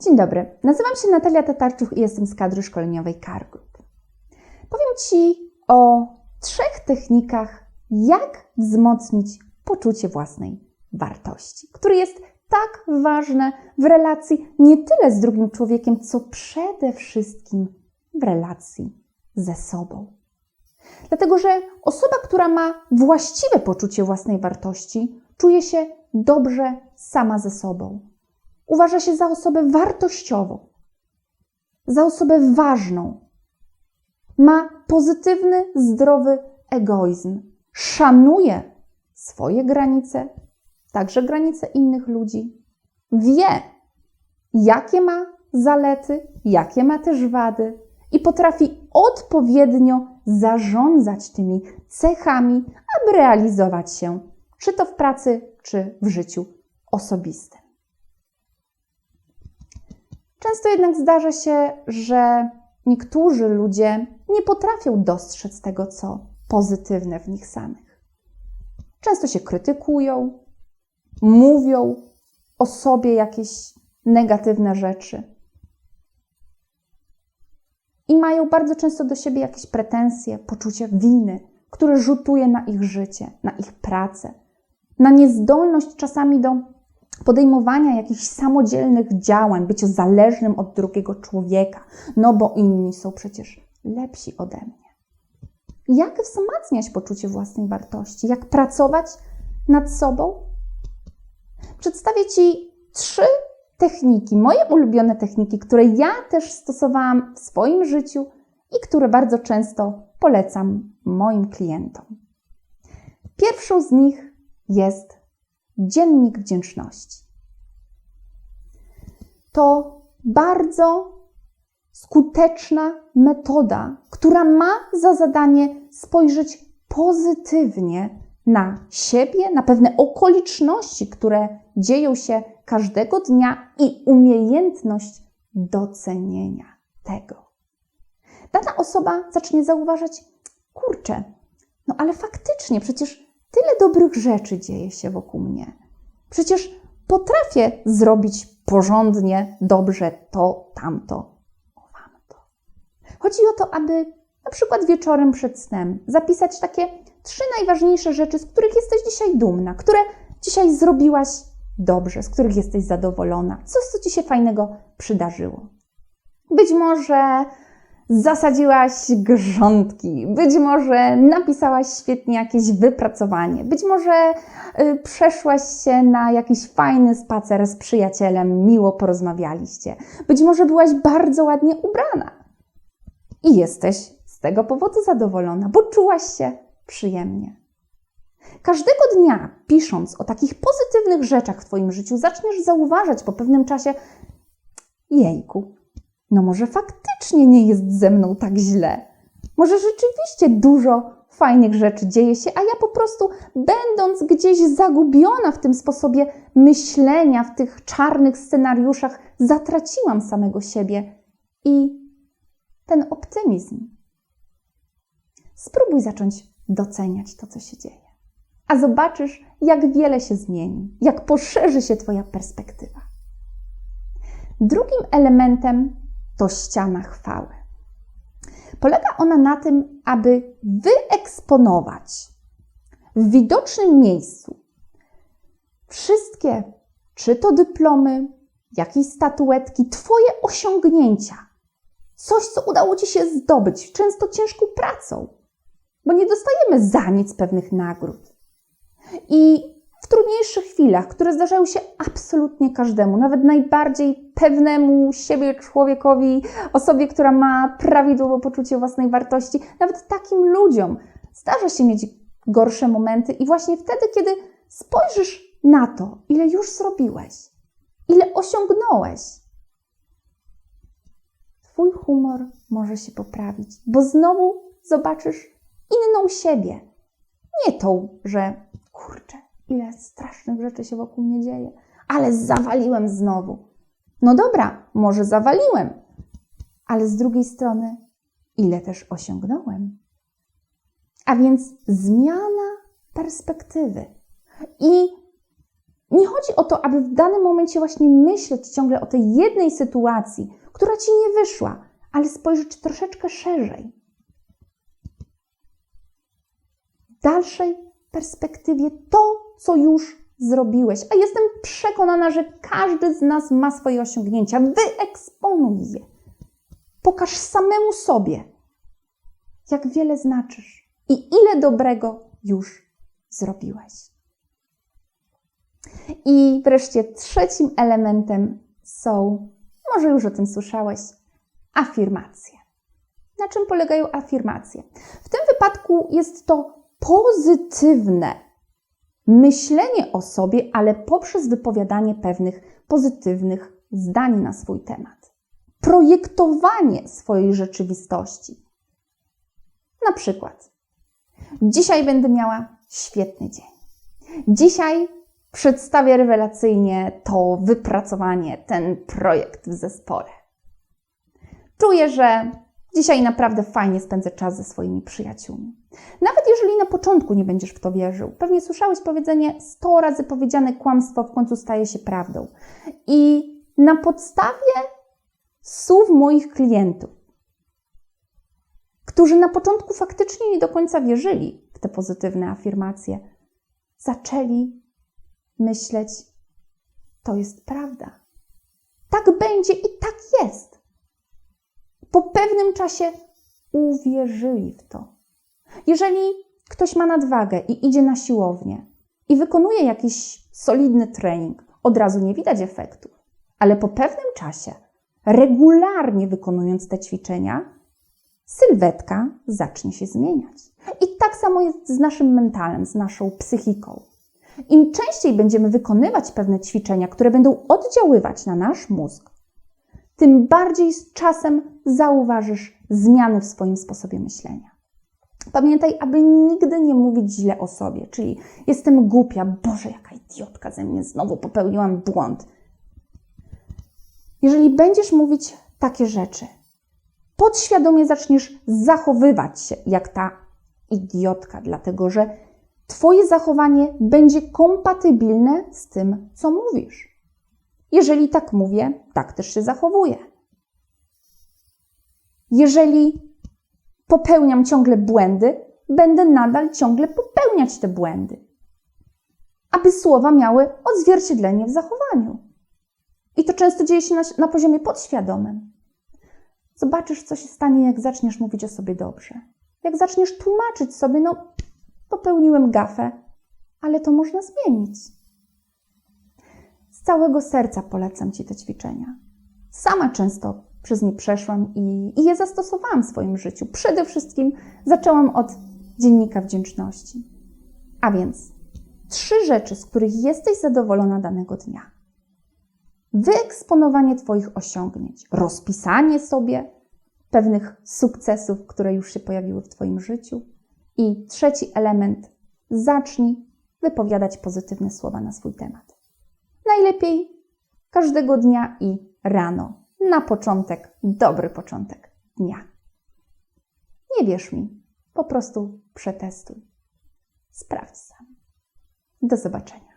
Dzień dobry, nazywam się Natalia Tatarczuch i jestem z kadry szkoleniowej CarGroup. Powiem Ci o trzech technikach, jak wzmocnić poczucie własnej wartości, które jest tak ważne w relacji nie tyle z drugim człowiekiem, co przede wszystkim w relacji ze sobą. Dlatego, że osoba, która ma właściwe poczucie własnej wartości, czuje się dobrze sama ze sobą. Uważa się za osobę wartościową, za osobę ważną. Ma pozytywny, zdrowy egoizm. Szanuje swoje granice, także granice innych ludzi. Wie, jakie ma zalety, jakie ma też wady i potrafi odpowiednio zarządzać tymi cechami, aby realizować się, czy to w pracy, czy w życiu osobistym. Często jednak zdarza się, że niektórzy ludzie nie potrafią dostrzec tego, co pozytywne w nich samych. Często się krytykują, mówią o sobie jakieś negatywne rzeczy. I mają bardzo często do siebie jakieś pretensje, poczucie winy, które rzutuje na ich życie, na ich pracę, na niezdolność czasami do podejmowania jakichś samodzielnych działań, bycia zależnym od drugiego człowieka, no bo inni są przecież lepsi ode mnie. Jak wzmacniać poczucie własnej wartości? Jak pracować nad sobą? Przedstawię Ci trzy techniki, moje ulubione techniki, które ja też stosowałam w swoim życiu i które bardzo często polecam moim klientom. Pierwszą z nich jest dziennik wdzięczności. To bardzo skuteczna metoda, która ma za zadanie spojrzeć pozytywnie na siebie, na pewne okoliczności, które dzieją się każdego dnia i umiejętność docenienia tego. Dana osoba zacznie zauważać, kurczę, no ale faktycznie przecież tyle dobrych rzeczy dzieje się wokół mnie. Przecież potrafię zrobić porządnie, dobrze to, tamto, owamto. Chodzi o to, aby na przykład wieczorem przed snem zapisać takie trzy najważniejsze rzeczy, z których jesteś dzisiaj dumna, które dzisiaj zrobiłaś dobrze, z których jesteś zadowolona, coś, co ci się fajnego przydarzyło. Być może zasadziłaś grządki, być może napisałaś świetnie jakieś wypracowanie, być może y, przeszłaś się na jakiś fajny spacer z przyjacielem, miło porozmawialiście, być może byłaś bardzo ładnie ubrana. I jesteś z tego powodu zadowolona, bo czułaś się przyjemnie. Każdego dnia, pisząc o takich pozytywnych rzeczach w Twoim życiu, zaczniesz zauważać po pewnym czasie, jejku, no może faktycznie nie jest ze mną tak źle. Może rzeczywiście dużo fajnych rzeczy dzieje się, a ja po prostu, będąc gdzieś zagubiona w tym sposobie myślenia, w tych czarnych scenariuszach, zatraciłam samego siebie i ten optymizm. Spróbuj zacząć doceniać to, co się dzieje. A zobaczysz, jak wiele się zmieni, jak poszerzy się Twoja perspektywa. Drugim elementem to ściana chwały. Polega ona na tym, aby wyeksponować w widocznym miejscu wszystkie, czy to dyplomy, jakieś statuetki, Twoje osiągnięcia, coś, co udało Ci się zdobyć, często ciężką pracą, bo nie dostajemy za nic pewnych nagród. I w trudniejszych chwilach, które zdarzają się absolutnie każdemu, nawet najbardziej pewnemu siebie człowiekowi, osobie, która ma prawidłowe poczucie własnej wartości, nawet takim ludziom zdarza się mieć gorsze momenty, i właśnie wtedy, kiedy spojrzysz na to, ile już zrobiłeś, ile osiągnąłeś, Twój humor może się poprawić, bo znowu zobaczysz inną siebie. Nie tą, że kurczę, ile strasznych rzeczy się wokół mnie dzieje, ale zawaliłem znowu. No dobra, może zawaliłem, ale z drugiej strony, ile też osiągnąłem. A więc zmiana perspektywy. I Nie chodzi o to, aby w danym momencie właśnie myśleć ciągle o tej jednej sytuacji, która ci nie wyszła, ale spojrzeć troszeczkę szerzej. W dalszej perspektywie to, co już zrobiłeś. A jestem przekonana, że każdy z nas ma swoje osiągnięcia. Wyeksponuj je. Pokaż samemu sobie, jak wiele znaczysz i ile dobrego już zrobiłeś. I wreszcie trzecim elementem są, może już o tym słyszałeś, afirmacje. Na czym polegają afirmacje? W tym wypadku jest to pozytywne myślenie o sobie, ale poprzez wypowiadanie pewnych pozytywnych zdań na swój temat. Projektowanie swojej rzeczywistości. Na przykład, dzisiaj będę miała świetny dzień. Dzisiaj przedstawię rewelacyjnie to wypracowanie, ten projekt w zespole. Czuję, że dzisiaj naprawdę fajnie spędzę czas ze swoimi przyjaciółmi. Nawet jeżeli na początku nie będziesz w to wierzył, pewnie słyszałeś powiedzenie 100 razy powiedziane kłamstwo w końcu staje się prawdą. I na podstawie słów moich klientów, którzy na początku faktycznie nie do końca wierzyli w te pozytywne afirmacje, zaczęli myśleć, to jest prawda. Tak będzie i tak jest. Po pewnym czasie uwierzyli w to. Jeżeli ktoś ma nadwagę i idzie na siłownię i wykonuje jakiś solidny trening, od razu nie widać efektów, ale po pewnym czasie, regularnie wykonując te ćwiczenia, sylwetka zacznie się zmieniać. I tak samo jest z naszym mentalem, z naszą psychiką. Im częściej będziemy wykonywać pewne ćwiczenia, które będą oddziaływać na nasz mózg, tym bardziej z czasem zauważysz zmiany w swoim sposobie myślenia. Pamiętaj, aby nigdy nie mówić źle o sobie, czyli jestem głupia, Boże, jaka idiotka ze mnie, znowu popełniłam błąd. Jeżeli będziesz mówić takie rzeczy, podświadomie zaczniesz zachowywać się jak ta idiotka, dlatego że Twoje zachowanie będzie kompatybilne z tym, co mówisz. Jeżeli tak mówię, tak też się zachowuję. Jeżeli popełniam ciągle błędy, będę nadal ciągle popełniać te błędy. Aby słowa miały odzwierciedlenie w zachowaniu. I to często dzieje się na, na poziomie podświadomym. Zobaczysz, co się stanie, jak zaczniesz mówić o sobie dobrze. Jak zaczniesz tłumaczyć sobie, no, popełniłem gafę, ale to można zmienić. Całego serca polecam Ci te ćwiczenia. Sama często przez nie przeszłam i, i je zastosowałam w swoim życiu. Przede wszystkim zaczęłam od dziennika wdzięczności. A więc trzy rzeczy, z których jesteś zadowolona danego dnia. Wyeksponowanie Twoich osiągnięć, rozpisanie sobie pewnych sukcesów, które już się pojawiły w Twoim życiu. I trzeci element, zacznij wypowiadać pozytywne słowa na swój temat. Najlepiej każdego dnia i rano. Na początek, dobry początek dnia. Nie wierz mi, po prostu przetestuj. Sprawdź sam. Do zobaczenia.